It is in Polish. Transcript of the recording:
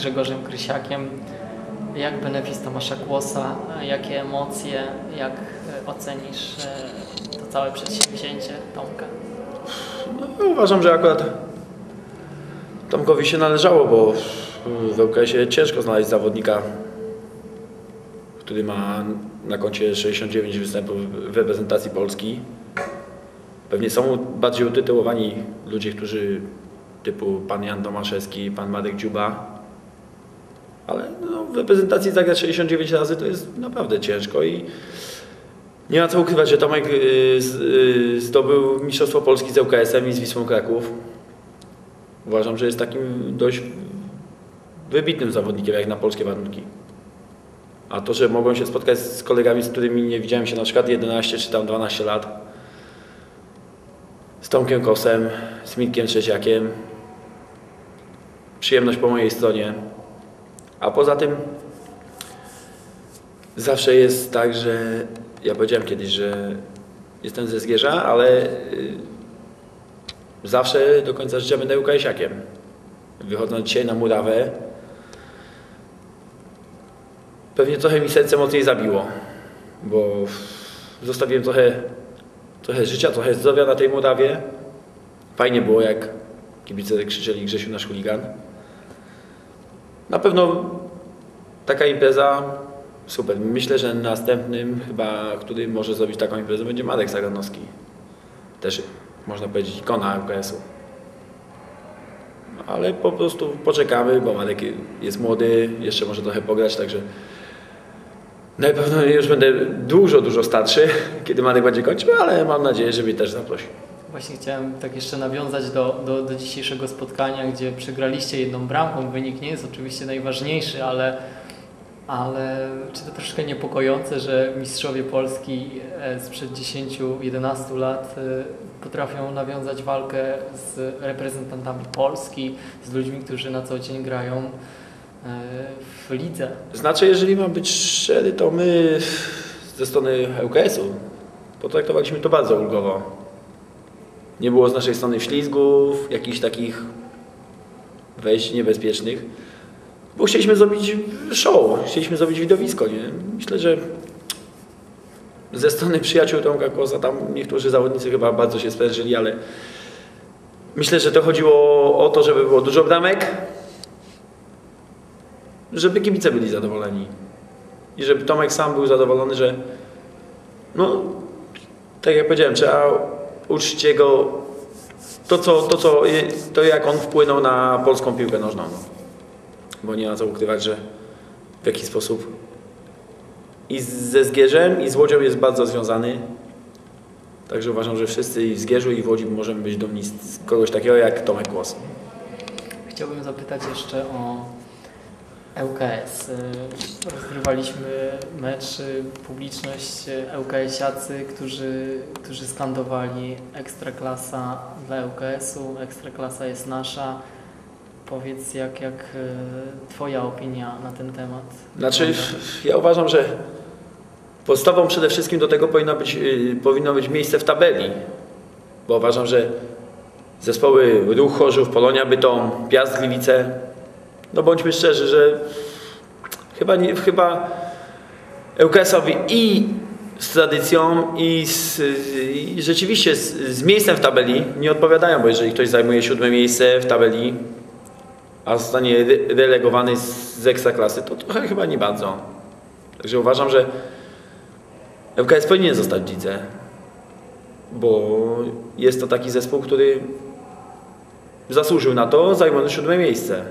Grzegorzem Krysiakiem. Jak benefis Tomasza Kłosa, jakie emocje, jak e, ocenisz e, to całe przedsięwzięcie Tomka? No, uważam, że akurat Tomkowi się należało, bo w ŁKS-ie ciężko znaleźć zawodnika, który ma na koncie 69 występów w reprezentacji Polski. Pewnie są bardziej utytułowani ludzie, którzy typu pan Jan Tomaszewski, pan Marek Dziuba, ale no, w reprezentacji zagrać 69 razy to jest naprawdę ciężko i nie ma co ukrywać, że Tomek y, y, zdobył Mistrzostwo Polski z ŁKS-em i z Wisłą Kraków. Uważam, że jest takim dość wybitnym zawodnikiem jak na polskie warunki. A to, że mogłem się spotkać z kolegami, z którymi nie widziałem się na przykład 11 czy tam 12 lat, z Tomkiem Kosem, z Mitkiem Trzeciakiem, przyjemność po mojej stronie. A poza tym zawsze jest tak, że ja powiedziałem kiedyś, że jestem ze Zgierza, ale y, zawsze do końca życia będę UKS-iakiem. Wychodząc dzisiaj na murawę, pewnie trochę mi serce mocniej zabiło, bo zostawiłem trochę, trochę życia, trochę zdrowia na tej murawie. Fajnie było, jak kibice krzyczeli Grzesiu nasz chuligan. Na pewno taka impreza super. Myślę, że następnym chyba, który może zrobić taką imprezę będzie Marek Saganowski. Też można powiedzieć ikona UKS-u. Ale po prostu poczekamy, bo Marek jest młody, jeszcze może trochę pograć, także najpewniej już będę dużo, dużo starszy, kiedy Marek będzie kończył, ale mam nadzieję, że mnie też zaprosi. Właśnie chciałem tak jeszcze nawiązać do, do, do dzisiejszego spotkania, gdzie przegraliście jedną bramką. Wynik nie jest oczywiście najważniejszy, ale, ale czy to troszkę niepokojące, że mistrzowie Polski e, sprzed 10-11 lat e, potrafią nawiązać walkę z reprezentantami Polski, z ludźmi, którzy na co dzień grają e, w lidze. Znaczy, jeżeli mam być szczery, to my ze strony ŁKS-u potraktowaliśmy to bardzo ulgowo. Nie było z naszej strony ślizgów, jakichś takich wejść niebezpiecznych, bo chcieliśmy zrobić show, chcieliśmy zrobić widowisko. Nie? Myślę, że ze strony przyjaciół Tomka Koza, tam niektórzy zawodnicy chyba bardzo się sprężyli, ale myślę, że to chodziło o to, żeby było dużo bramek, żeby kibice byli zadowoleni. I żeby Tomek sam był zadowolony, że no, tak jak powiedziałem, trzeba uczcić jego to, co, to, co, to jak on wpłynął na polską piłkę nożną. No. Bo nie ma co ukrywać, że w jaki sposób i ze Zgierzem, i z Łodzią jest bardzo związany. Także uważam, że wszyscy i w Zgierzu, i w Łodzi możemy być dumni z kogoś takiego jak Tomek Kłos. Chciałbym zapytać jeszcze o ŁKS. Y, Rozgrywaliśmy mecz, y, publiczność y, ŁKS-iacy, którzy, którzy skandowali Ekstraklasa dla ŁKS-u, Ekstraklasa jest nasza. Powiedz, jak, jak y, Twoja opinia na ten temat? Znaczy, ja uważam, że podstawą przede wszystkim do tego powinno być, yy, powinno być miejsce w tabeli. Bo uważam, że zespoły Ruch Chorzów, Polonia Bytom, Piast Gliwice, no bądźmy szczerzy, że chyba, nie, chyba ŁKS-owi i z tradycją i, z, i rzeczywiście z, z miejscem w tabeli nie odpowiadają, bo jeżeli ktoś zajmuje siódme miejsce w tabeli, a zostanie re- relegowany z, ekstraklasy, to trochę chyba nie bardzo. Także uważam, że ŁKS powinien zostać w lidze, bo jest to taki zespół, który zasłużył na to, zajmując siódme miejsce.